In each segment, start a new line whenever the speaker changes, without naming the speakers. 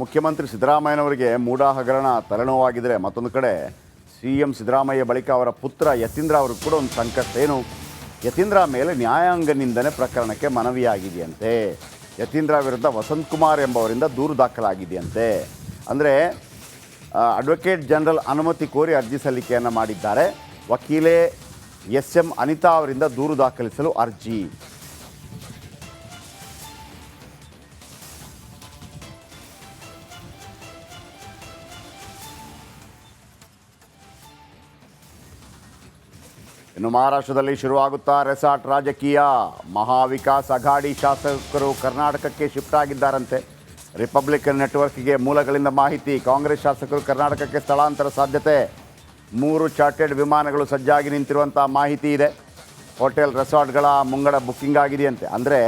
ಮುಖ್ಯಮಂತ್ರಿ ಸಿದ್ದರಾಮಯ್ಯನವರಿಗೆ ಮೂಡ ಹಗರಣ ತಲೆನೋವಾಗಿದ್ದರೆ ಮತ್ತೊಂದು ಕಡೆ ಸಿ ಎಂ ಸಿದ್ದರಾಮಯ್ಯ ಬಳಿಕ ಅವರ ಪುತ್ರ ಯತೀಂದ್ರ ಅವ್ರಿಗೆ ಕೂಡ ಒಂದು ಸಂಕಷ್ಟ. ಏನು? ಯತೀಂದ್ರ ಮೇಲೆ ನ್ಯಾಯಾಂಗ ನಿಂದನೆ ಪ್ರಕರಣಕ್ಕೆ ಮನವಿಯಾಗಿದೆಯಂತೆ. ಯತೀಂದ್ರ ವಿರುದ್ಧ ವಸಂತ್ ಕುಮಾರ್ ಎಂಬವರಿಂದ ದೂರು ದಾಖಲಾಗಿದೆಯಂತೆ. ಅಂದರೆ ಅಡ್ವೊಕೇಟ್ ಜನರಲ್ ಅನುಮತಿ ಕೋರಿ ಅರ್ಜಿ ಸಲ್ಲಿಕೆಯನ್ನು ಮಾಡಿದ್ದಾರೆ. ವಕೀಲೆ ಎಸ್ ಎಂ ಅನಿತಾ ಅವರಿಂದ ದೂರು ದಾಖಲಿಸಲು ಅರ್ಜಿ. ಇನ್ನು ಮಹಾರಾಷ್ಟ್ರದಲ್ಲಿ ಶುರುವಾಗುತ್ತಾ ರೆಸಾರ್ಟ್ ರಾಜಕೀಯ. ಮಹಾವಿಕಾಸ್ ಅಘಾಡಿ ಶಾಸಕರು ಕರ್ನಾಟಕಕ್ಕೆ ಶಿಫ್ಟ್ ಆಗಿದ್ದಾರಂತೆ. ರಿಪಬ್ಲಿಕನ್ ನೆಟ್ವರ್ಕ್ಗೆ ಮೂಲಗಳಿಂದ ಮಾಹಿತಿ, ಕಾಂಗ್ರೆಸ್ ಶಾಸಕರು ಕರ್ನಾಟಕಕ್ಕೆ ಸ್ಥಳಾಂತರ ಸಾಧ್ಯತೆ. ಮೂರು ಚಾರ್ಟೆಡ್ ವಿಮಾನಗಳು ಸಜ್ಜಾಗಿ ನಿಂತಿರುವಂಥ ಮಾಹಿತಿ ಇದೆ. ಹೋಟೆಲ್ ರೆಸಾರ್ಟ್ಗಳ ಮುಂಗಡ ಬುಕ್ಕಿಂಗ್ ಆಗಿದೆಯಂತೆ. ಅಂದರೆ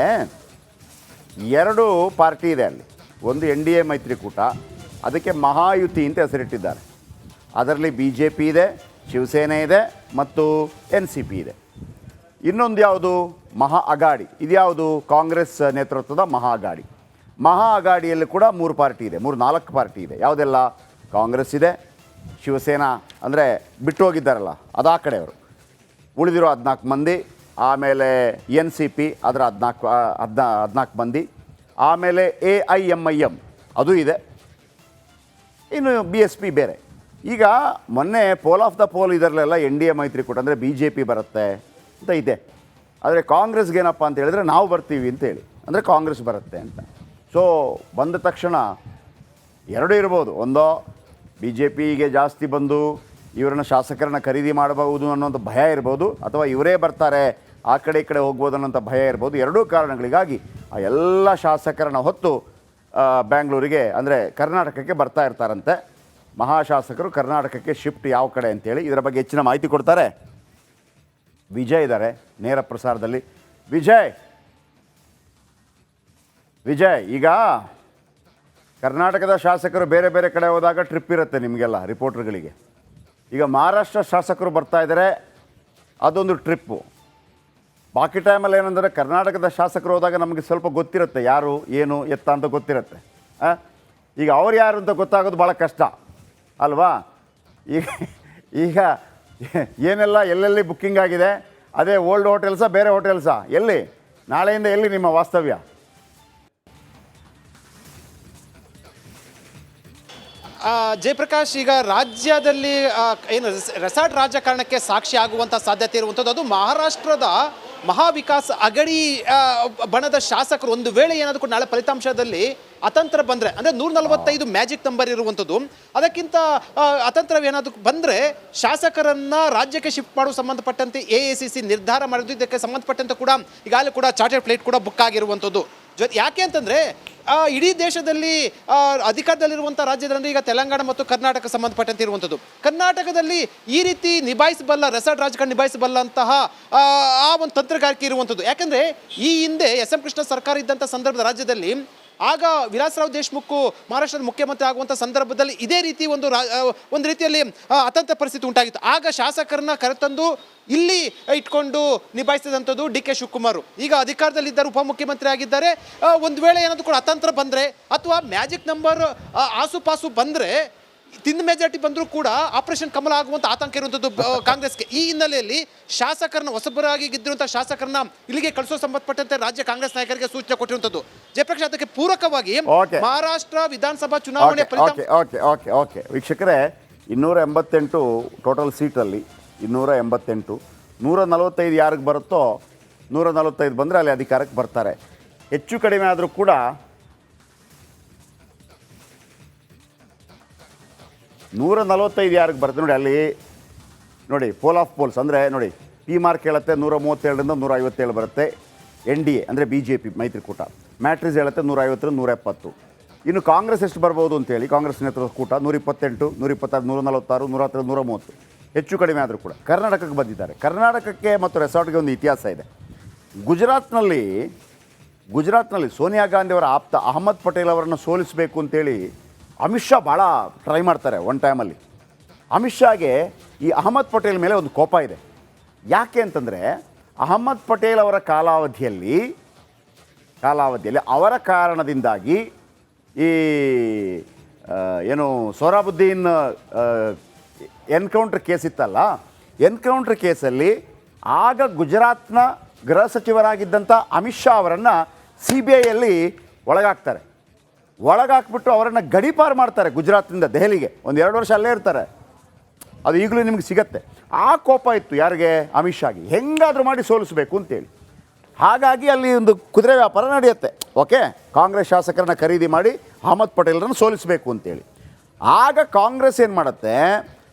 ಎರಡು ಪಾರ್ಟಿ ಇದೆ ಅಲ್ಲಿ. ಒಂದು ಎನ್ ಡಿ ಎ ಮೈತ್ರಿಕೂಟ, ಅದಕ್ಕೆ ಮಹಾಯುತಿ ಅಂತ ಹೆಸರಿಟ್ಟಿದ್ದಾರೆ. ಅದರಲ್ಲಿ ಬಿ ಜೆ ಪಿ ಇದೆ ಶಿವಸೇನೆ ಇದೆ ಮತ್ತು ಎನ್ ಸಿ ಪಿ ಇದೆ. ಇನ್ನೊಂದು ಯಾವುದು? ಮಹಾ ಅಗಾಡಿ. ಇದ್ಯಾವುದು ಕಾಂಗ್ರೆಸ್ ನೇತೃತ್ವದ ಮಹಾ ಅಗಾಡಿ. ಮಹಾ ಅಗಾಡಿಯಲ್ಲಿ ಕೂಡ ಮೂರು ಪಾರ್ಟಿ ಇದೆ, ಮೂರು ನಾಲ್ಕು ಪಾರ್ಟಿ ಇದೆ. ಯಾವುದೆಲ್ಲ? ಕಾಂಗ್ರೆಸ್ ಇದೆ, ಶಿವಸೇನಾ, ಅಂದರೆ ಬಿಟ್ಟು ಹೋಗಿದ್ದಾರಲ್ಲ, ಅದು ಆ ಕಡೆಯವರು. ಉಳಿದಿರೋ ಹದಿನಾಲ್ಕು ಮಂದಿ, ಆಮೇಲೆ ಎನ್ ಸಿ ಪಿ, ಅದರ ಹದಿನಾಲ್ಕು ಹದಿನಾ, ಹದಿನಾಲ್ಕು ಮಂದಿ, ಆಮೇಲೆ A I M I M ಅದು ಇದೆ. ಇನ್ನು ಬಿ ಎಸ್ ಪಿ ಬೇರೆ. ಈಗ ಮೊನ್ನೆ ಪೋಲ್ ಆಫ್ ದ ಪೋಲ್ ಇದರಲ್ಲೆಲ್ಲ ಎನ್ ಡಿ ಎ ಮೈತ್ರಿಕೂಟ ಅಂದರೆ ಬಿ ಜೆ ಪಿ ಬರುತ್ತೆ ಅಂತ ಇದೆ. ಆದರೆ ಕಾಂಗ್ರೆಸ್ಗೆ ಏನಪ್ಪ ಅಂತ ಹೇಳಿದ್ರೆ ನಾವು ಬರ್ತೀವಿ ಅಂತೇಳಿ ಅಂದರೆ ಕಾಂಗ್ರೆಸ್ ಬರುತ್ತೆ ಅಂತ. ಸೊ ಬಂದ ತಕ್ಷಣ ಎರಡೂ ಇರ್ಬೋದು. ಒಂದೋ ಬಿ ಜೆ ಪಿಗೆ ಜಾಸ್ತಿ ಬಂದು ಇವರನ್ನ ಶಾಸಕರನ್ನ ಖರೀದಿ ಮಾಡಬಹುದು ಅನ್ನೋಂಥ ಭಯ ಇರ್ಬೋದು, ಅಥವಾ ಇವರೇ ಬರ್ತಾರೆ, ಆ ಕಡೆ ಈ ಕಡೆ ಹೋಗ್ಬೋದು ಅನ್ನೋಂಥ ಭಯ ಇರ್ಬೋದು. ಎರಡೂ ಕಾರಣಗಳಿಗಾಗಿ ಆ ಎಲ್ಲ ಶಾಸಕರನ್ನ ಹೊತ್ತು ಬ್ಯಾಂಗ್ಳೂರಿಗೆ, ಅಂದರೆ ಕರ್ನಾಟಕಕ್ಕೆ ಬರ್ತಾ ಇರ್ತಾರಂತೆ. ಮಹಾಶಾಸಕರು ಕರ್ನಾಟಕಕ್ಕೆ ಶಿಫ್ಟ್ ಯಾವ ಕಡೆ ಅಂತೇಳಿ ಇದರ ಬಗ್ಗೆ ಹೆಚ್ಚಿನ ಮಾಹಿತಿ ಕೊಡ್ತಾರೆ. ವಿಜಯ್ ಇದ್ದಾರೆ ನೇರ ಪ್ರಸಾರದಲ್ಲಿ. ವಿಜಯ್! ವಿಜಯ್, ಈಗ ಕರ್ನಾಟಕದ ಶಾಸಕರು ಬೇರೆ ಬೇರೆ ಕಡೆ ಹೋದಾಗ ಟ್ರಿಪ್ ಇರುತ್ತೆ ನಿಮಗೆಲ್ಲ ರಿಪೋರ್ಟರ್ಗಳಿಗೆ ಈಗ ಮಹಾರಾಷ್ಟ್ರ ಶಾಸಕರು ಬರ್ತಾ ಇದ್ದಾರೆ ಅದೊಂದು ಟ್ರಿಪ್ಪು ಬಾಕಿ ಟೈಮಲ್ಲಿ ಏನಂದರೆ ಕರ್ನಾಟಕದ ಶಾಸಕರು ಹೋದಾಗ ನಮಗೆ ಸ್ವಲ್ಪ ಗೊತ್ತಿರುತ್ತೆ ಯಾರು, ಏನು, ಎತ್ತ ಅಂತ ಗೊತ್ತಿರುತ್ತೆ? ಈಗ ಅವ್ರು ಯಾರು ಅಂತ ಗೊತ್ತಾಗೋದು ಭಾಳ ಕಷ್ಟ. ಅಲ್ವಾ? ಈಗ ಈಗ ಏನೆಲ್ಲ ಎಲ್ಲೆಲ್ಲಿ ಬುಕ್ಕಿಂಗ್ ಆಗಿದೆ? ಅದೇ ಓಲ್ಡ್ ಹೋಟೆಲ್ಸ ಬೇರೆ ಹೋಟೆಲ್ಸಾ ಎಲ್ಲಿ? ನಾಳೆಯಿಂದ ಎಲ್ಲಿ ನಿಮ್ಮ ವಾಸ್ತವ್ಯ?
ಜಯಪ್ರಕಾಶ್, ಈಗ ರಾಜ್ಯದಲ್ಲಿ ಏನು, ರೆಸಾರ್ಟ್ ರಾಜಕಾರಣಕ್ಕೆ ಸಾಕ್ಷಿ ಆಗುವಂಥ ಸಾಧ್ಯತೆ ಇರುವಂಥದ್ದು ಅದು ಮಹಾರಾಷ್ಟ್ರದ ಮಹಾವಿಕಾಸ್ ಅಗಡಿ ಬಣದ ಶಾಸಕರು ಒಂದು ವೇಳೆ ಏನಾದರೂ ಕೂಡ ನಾಳೆ ಫಲಿತಾಂಶದಲ್ಲಿ ಅತಂತ್ರ ಬಂದರೆ, ಅಂದರೆ ನೂರ ನಲವತ್ತೈದು ಮ್ಯಾಜಿಕ್ ನಂಬರ್ ಇರುವಂಥದ್ದು, ಅದಕ್ಕಿಂತ ಅತಂತ್ರವೇನಾದರೂ ಬಂದರೆ ಶಾಸಕರನ್ನು ರಾಜ್ಯಕ್ಕೆ ಶಿಫ್ಟ್ ಮಾಡುವ ಸಂಬಂಧಪಟ್ಟಂತೆ ಎ ಎ ಸಿ ಸಿ ನಿರ್ಧಾರ ಮಾಡಿದ್ದು, ಇದಕ್ಕೆ ಸಂಬಂಧಪಟ್ಟಂತೆ ಕೂಡ ಈಗಾಗಲೇ ಕೂಡ ಚಾರ್ಟೆಡ್ ಫ್ಲೈಟ್ ಕೂಡ ಬುಕ್ ಆಗಿರುವಂಥದ್ದು. ಜೊತೆ ಯಾಕೆ ಅಂತಂದರೆ ಇಡೀ ದೇಶದಲ್ಲಿ ಅಧಿಕಾರದಲ್ಲಿರುವಂಥ ರಾಜ್ಯದಲ್ಲಿ ಈಗ ತೆಲಂಗಾಣ ಮತ್ತು ಕರ್ನಾಟಕ ಸಂಬಂಧಪಟ್ಟಂತೆ ಇರುವಂಥದ್ದು. ಕರ್ನಾಟಕದಲ್ಲಿ ಈ ರೀತಿ ನಿಭಾಯಿಸಬಲ್ಲ, ರೆಸಾರ್ಟ್ ರಾಜಕಾರಣ ನಿಭಾಯಿಸಬಲ್ಲಂತಹ ಆ ಒಂದು ತಂತ್ರಗಾರಿಕೆ ಇರುವಂಥದ್ದು. ಯಾಕಂದರೆ, ಈ ಹಿಂದೆ ಎಸ್ ಎಂ ಕೃಷ್ಣ ಸರ್ಕಾರ ಇದ್ದಂಥ ಸಂದರ್ಭದ ರಾಜ್ಯದಲ್ಲಿ ಆಗ ವಿಲಾಸರಾವ್ ದೇಶ್ಮುಖ್ ಮಹಾರಾಷ್ಟ್ರದ ಮುಖ್ಯಮಂತ್ರಿ ಆಗುವಂಥ ಸಂದರ್ಭದಲ್ಲಿ ಇದೇ ರೀತಿ ಒಂದು ಒಂದು ರೀತಿಯಲ್ಲಿ ಅತಂತ್ರ ಪರಿಸ್ಥಿತಿ ಉಂಟಾಗಿತ್ತು. ಆಗ ಶಾಸಕರನ್ನ ಕರೆತಂದು ಇಲ್ಲಿ ಇಟ್ಕೊಂಡು ನಿಭಾಯಿಸಿದಂಥದ್ದು ಡಿ ಕೆ ಶಿವಕುಮಾರ್. ಈಗ ಅಧಿಕಾರದಲ್ಲಿದ್ದರು ಉಪಮುಖ್ಯಮಂತ್ರಿ ಆಗಿದ್ದಾರೆ. ಒಂದು ವೇಳೆ ಏನಾದರೂ ಕೂಡ ಅತಂತ್ರ ಬಂದರೆ ಅಥವಾ ಮ್ಯಾಜಿಕ್ ನಂಬರ್ ಆಸುಪಾಸು ಬಂದರೆ ತಿಂದ ಮೆಜಾರಿಟಿ ಬಂದರೂ ಕೂಡ ಆಪರೇಷನ್ ಕಮಲ ಆಗುವಂಥ ಆತಂಕ ಇರುವಂಥದ್ದು ಕಾಂಗ್ರೆಸ್ಗೆ. ಈ ಹಿನ್ನೆಲೆಯಲ್ಲಿ ಶಾಸಕರನ್ನ ಹೊಸಬರಾಗಿ ಗೆದ್ದಿರುವಂಥ ಶಾಸಕರನ್ನ ಇಲ್ಲಿಗೆ ಕಳಿಸೋ ಸಂಬಂಧಪಟ್ಟಂತೆ ರಾಜ್ಯ ಕಾಂಗ್ರೆಸ್ ನಾಯಕರಿಗೆ ಸೂಚನೆ ಕೊಟ್ಟಿರುವಂಥದ್ದು ಜಯಪ್ರಕಾಶ್ ಅದಕ್ಕೆ ಪೂರಕವಾಗಿ. ಮಹಾರಾಷ್ಟ್ರ ವಿಧಾನಸಭಾ ಚುನಾವಣೆ
ಓಕೆ ಓಕೆ ಓಕೆ ವೀಕ್ಷಕರೇ ಇನ್ನೂರ ಎಂಬತ್ತೆಂಟು ಟೋಟಲ್ ಸೀಟಲ್ಲಿ ಇನ್ನೂರ ಎಂಬತ್ತೆಂಟು. ನೂರ ನಲವತ್ತೈದು ಯಾರಿಗೆ ಬರುತ್ತೋ ನೂರ ನಲವತ್ತೈದು ಬಂದರೆ ಅಲ್ಲಿ ಅಧಿಕಾರಕ್ಕೆ ಬರ್ತಾರೆ. ಹೆಚ್ಚು ಕಡಿಮೆ ಆದರೂ ಕೂಡ ನೂರ ನಲವತ್ತೈದು ಯಾರಿಗೆ ಬರುತ್ತೆ ನೋಡಿ ಅಲ್ಲಿ. ನೋಡಿ ಪೋಲ್ ಆಫ್ ಪೋಲ್ಸ್ ಅಂದರೆ ನೋಡಿ ಪಿ ಮಾರ್ಕ್ ಹೇಳುತ್ತೆ ನೂರ ಮೂವತ್ತೇಳರಿಂದ ನೂರ ಐವತ್ತೇಳು ಬರುತ್ತೆ. ಎನ್ ಡಿ ಎ ಅಂದರೆ ಬಿ ಜೆ ಪಿ ಮೈತ್ರಿಕೂಟ. ಮ್ಯಾಟ್ರಿಸ್ ಹೇಳುತ್ತೆ ನೂರ ಐವತ್ತರಿಂದ ನೂರ ಎಪ್ಪತ್ತು ಇನ್ನು ಕಾಂಗ್ರೆಸ್ ಎಷ್ಟು ಬರ್ಬೋದು ಅಂತೇಳಿ ಕಾಂಗ್ರೆಸ್ ನೇತೃತ್ವ ಕೂಟ ನೂರ ಇಪ್ಪತ್ತೆಂಟು ನೂರ ಇಪ್ಪತ್ತಾರು ನೂರ ನಲವತ್ತಾರು ನೂರ ಹತ್ತರ ನೂರ ಮೂವತ್ತು ಹೆಚ್ಚು ಕಡಿಮೆ ಆದರೂ ಕೂಡ. ಕರ್ನಾಟಕಕ್ಕೆ ಬಂದಿದ್ದಾರೆ. ಕರ್ನಾಟಕಕ್ಕೆ ಮತ್ತು ರೆಸಾರ್ಟ್ಗೆ ಒಂದು ಇತಿಹಾಸ ಇದೆ. ಗುಜರಾತ್ನಲ್ಲಿ ಗುಜರಾತ್ನಲ್ಲಿ ಸೋನಿಯಾ ಗಾಂಧಿ ಅವರ ಆಪ್ತ ಅಹಮದ್ ಪಟೇಲ್ ಅವರನ್ನು ಸೋಲಿಸಬೇಕು ಅಂತೇಳಿ ಅಮಿತ್ ಶಾ ಭಾಳ ಟ್ರೈ ಮಾಡ್ತಾರೆ ಒನ್ ಟೈಮಲ್ಲಿ ಅಮಿತ್ ಶಾಗೆ ಈ ಅಹಮದ್ ಪಟೇಲ್ ಮೇಲೆ ಒಂದು ಕೋಪ ಇದೆ. ಯಾಕೆ ಅಂತಂದರೆ ಅಹಮದ್ ಪಟೇಲ್ ಅವರ ಕಾಲಾವಧಿಯಲ್ಲಿ ಕಾಲಾವಧಿಯಲ್ಲಿ ಅವರ ಕಾರಣದಿಂದಾಗಿ ಈ ಏನು ಸೋರಾಬುದ್ದೀನ್ ಎನ್ಕೌಂಟ್ರ್ ಕೇಸ್ ಇತ್ತಲ್ಲ, ಎನ್ಕೌಂಟ್ರ್ ಕೇಸಲ್ಲಿ ಆಗ ಗುಜರಾತ್ನ ಗೃಹ ಸಚಿವರಾಗಿದ್ದಂಥ ಅಮಿತ್ ಶಾ ಅವರನ್ನು ಸಿ ಬಿ ಐಯಲ್ಲಿ ಒಳಗಾಕ್ತಾರೆ. ಒಳಗಾಕ್ಬಿಟ್ಟು ಅವರನ್ನು ಗಡಿಪಾರು ಮಾಡ್ತಾರೆ ಗುಜರಾತ್ನಿಂದ ದೆಹಲಿಗೆ. ಒಂದು ಎರಡು ವರ್ಷ ಅಲ್ಲೇ ಇರ್ತಾರೆ. ಅದು ಈಗಲೂ ನಿಮ್ಗೆ ಸಿಗತ್ತೆ. ಆ ಕೋಪ ಇತ್ತು ಯಾರಿಗೆ? ಅಮಿತ್ ಶಾಗೆ. ಹೆಂಗಾದರೂ ಮಾಡಿ ಸೋಲಿಸಬೇಕು ಅಂತೇಳಿ. ಹಾಗಾಗಿ ಅಲ್ಲಿ ಒಂದು ಕುದುರೆ ವ್ಯಾಪಾರ ನಡೆಯುತ್ತೆ. ಓಕೆ? ಕಾಂಗ್ರೆಸ್ ಶಾಸಕರನ್ನ ಖರೀದಿ ಮಾಡಿ ಅಹಮದ್ ಪಟೇಲ್ರನ್ನು ಸೋಲಿಸಬೇಕು ಅಂತೇಳಿ. ಆಗ ಕಾಂಗ್ರೆಸ್ ಏನು ಮಾಡುತ್ತೆ?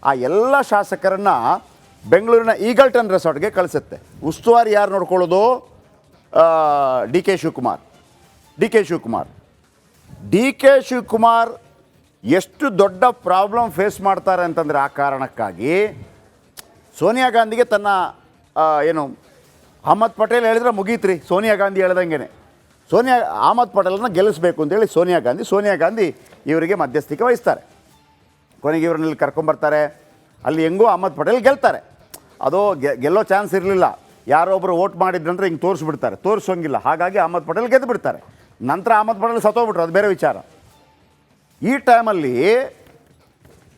ಆ ಎಲ್ಲ ಶಾಸಕರನ್ನು ಬೆಂಗಳೂರಿನ ಈಗಲ್ಟನ್ ರೆಸಾರ್ಟ್ಗೆ ಕಳಿಸುತ್ತೆ. ಉಸ್ತುವಾರಿ ಯಾರು ನೋಡ್ಕೊಳ್ಳೋದು? D K Shivakumar. D K Shivakumar. D K Shivakumar ಎಷ್ಟು ದೊಡ್ಡ ಪ್ರಾಬ್ಲಮ್ ಫೇಸ್ ಮಾಡ್ತಾರೆ ಅಂತಂದರೆ ಆ ಕಾರಣಕ್ಕಾಗಿ ಸೋನಿಯಾ ಗಾಂಧಿಗೆ ತನ್ನ ಏನು, ಅಹಮದ್ ಪಟೇಲ್ ಹೇಳಿದ್ರೆ ಮುಗೀತ್ರಿ, ಸೋನಿಯಾ ಗಾಂಧಿ ಹೇಳ್ದಂಗೆ ಸೋನಿಯಾ, ಅಹಮದ್ ಪಟೇಲನ್ನ ಗೆಲ್ಲಿಸಬೇಕು ಅಂತೇಳಿ ಸೋನಿಯಾ ಗಾಂಧಿ ಸೋನಿಯಾ ಗಾಂಧಿ ಇವರಿಗೆ ಮಧ್ಯಸ್ಥಿಕೆ ವಹಿಸ್ತಾರೆ. ಕೊನೆಗೆ ಇವ್ರನ್ನಲ್ಲಿ ಕರ್ಕೊಂಬರ್ತಾರೆ. ಅಲ್ಲಿ ಹೆಂಗೂ ಅಹಮದ್ ಪಟೇಲ್ ಗೆಲ್ತಾರೆ. ಅದು ಗೆಲ್ಲೋ ಚಾನ್ಸ್ ಇರಲಿಲ್ಲ. ಯಾರೋ ಒಬ್ಬರು ವೋಟ್ ಮಾಡಿದ್ರಂದ್ರೆ ಹಿಂಗೆ ತೋರಿಸ್ಬಿಡ್ತಾರೆ. ತೋರಿಸೋಂಗಿಲ್ಲ. ಹಾಗಾಗಿ ಅಹಮದ್ ಪಟೇಲ್ ಗೆದ್ದು ಬಿಡ್ತಾರೆ ನಂತರ ಅಹಮದ್ ಪಟೇಲ್ ಸತ್ತೋಗ್ಬಿಟ್ರು, ಅದು ಬೇರೆ ವಿಚಾರ. ಈ ಟೈಮಲ್ಲಿ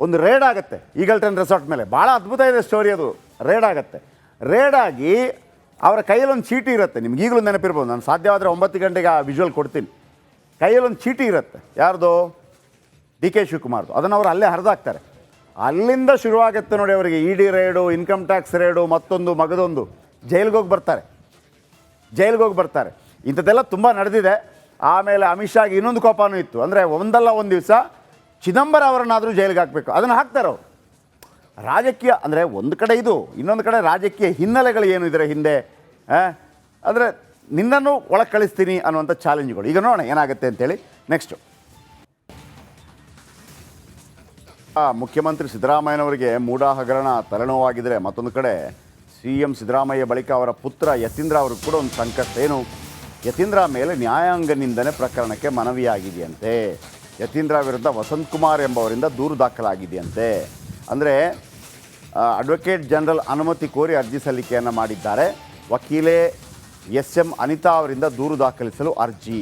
ಒಂದು ರೇಡ್ ಆಗುತ್ತೆ ಈಗಲ್ಟನ್ ರೆಸಾರ್ಟ್ ಮೇಲೆ. ಭಾಳ ಅದ್ಭುತ ಇದೆ ಸ್ಟೋರಿ ಅದು. ರೇಡ್ ಆಗುತ್ತೆ. ರೇಡ್ ಆಗಿ ಅವರ ಕೈಯಲ್ಲೊಂದು ಚೀಟಿ ಇರುತ್ತೆ, ನಿಮ್ಗೆ ಈಗಲೂ ನೆನಪಿರ್ಬೋದು, ನಾನು ಸಾಧ್ಯವಾದರೆ ಒಂಬತ್ತು ಗಂಟೆಗೆ ಆ ವಿಜುವಲ್ ಕೊಡ್ತೀನಿ. ಕೈಯಲ್ಲಿ ಒಂದು ಚೀಟಿ ಇರುತ್ತೆ, ಯಾರ್ದು? ಡಿ ಕೆ ಶಿವಕುಮಾರ್ದು. ಅದನ್ನು ಅವರು ಅಲ್ಲೇ ಹರಿದಾಕ್ತಾರೆ. ಅಲ್ಲಿಂದ ಶುರುವಾಗುತ್ತೆ ನೋಡಿ ಅವರಿಗೆ E D raid income tax raid ಮತ್ತೊಂದು, ಮಗದೊಂದು. ಜೈಲಿಗೆ ಹೋಗಿ ಬರ್ತಾರೆ. ಜೈಲಿಗೆ ಹೋಗಿ ಬರ್ತಾರೆ. ಇಂಥದ್ದೆಲ್ಲ ತುಂಬ ನಡೆದಿದೆ. ಆಮೇಲೆ ಅಮಿತ್ ಶಾಗೆ ಇನ್ನೊಂದು ಕೋಪನೂ ಇತ್ತು. ಅಂದರೆ ಒಂದಲ್ಲ ಒಂದು ದಿವಸ ಚಿದಂಬರ ಅವರನ್ನಾದರೂ ಜೈಲಿಗೆ ಹಾಕಬೇಕು. ಅದನ್ನು ಹಾಕ್ತಾರೆ? ಅವರು ರಾಜಕೀಯ, ಅಂದರೆ ಒಂದು ಕಡೆ ಇದು, ಇನ್ನೊಂದು ಕಡೆ ರಾಜಕೀಯ ಹಿನ್ನೆಲೆಗಳು ಏನು ಇದರ ಹಿಂದೆ? ಅಂದರೆ ನಿನ್ನನ್ನು ಒಳಗೆ ಕಳಿಸ್ತೀನಿ ಅನ್ನುವಂಥ ಚಾಲೆಂಜ್ಗಳು. ಈಗ ನೋಡೋಣ ಏನಾಗುತ್ತೆ ಅಂತೇಳಿ ನೆಕ್ಸ್ಟು ಮುಖ್ಯಮಂತ್ರಿ ಸಿದ್ದರಾಮಯ್ಯನವರಿಗೆ ಮೂಡ ಹಗರಣ ತಲೆನೋವಾಗಿದ್ದರೆ ಮತ್ತೊಂದು ಕಡೆ ಸಿ ಎಂ ಸಿದ್ದರಾಮಯ್ಯ ಬಳಿಕ ಅವರ ಪುತ್ರ ಯತೀಂದ್ರ ಅವರು ಕೂಡ ಒಂದು ಸಂಕಷ್ಟ. ಏನು? ಯತೀಂದ್ರ ಮೇಲೆ ನ್ಯಾಯಾಂಗ ನಿಂದನೆ ಪ್ರಕರಣಕ್ಕೆ ಮನವಿಯಾಗಿದೆಯಂತೆ. ಯತೀಂದ್ರ ವಿರುದ್ಧ ವಸಂತ್ ಕುಮಾರ್ ಎಂಬವರಿಂದ ದೂರು ದಾಖಲಾಗಿದೆಯಂತೆ. ಅಂದರೆ ಅಡ್ವೊಕೇಟ್ ಜನರಲ್ ಅನುಮತಿ ಕೋರಿ ಅರ್ಜಿ ಸಲ್ಲಿಕೆಯನ್ನು ಮಾಡಿದ್ದಾರೆ. ವಕೀಲೆ ಎಸ್ ಎಂ ಅನಿತಾ ಅವರಿಂದ ದೂರು ದಾಖಲಿಸಲು ಅರ್ಜಿ.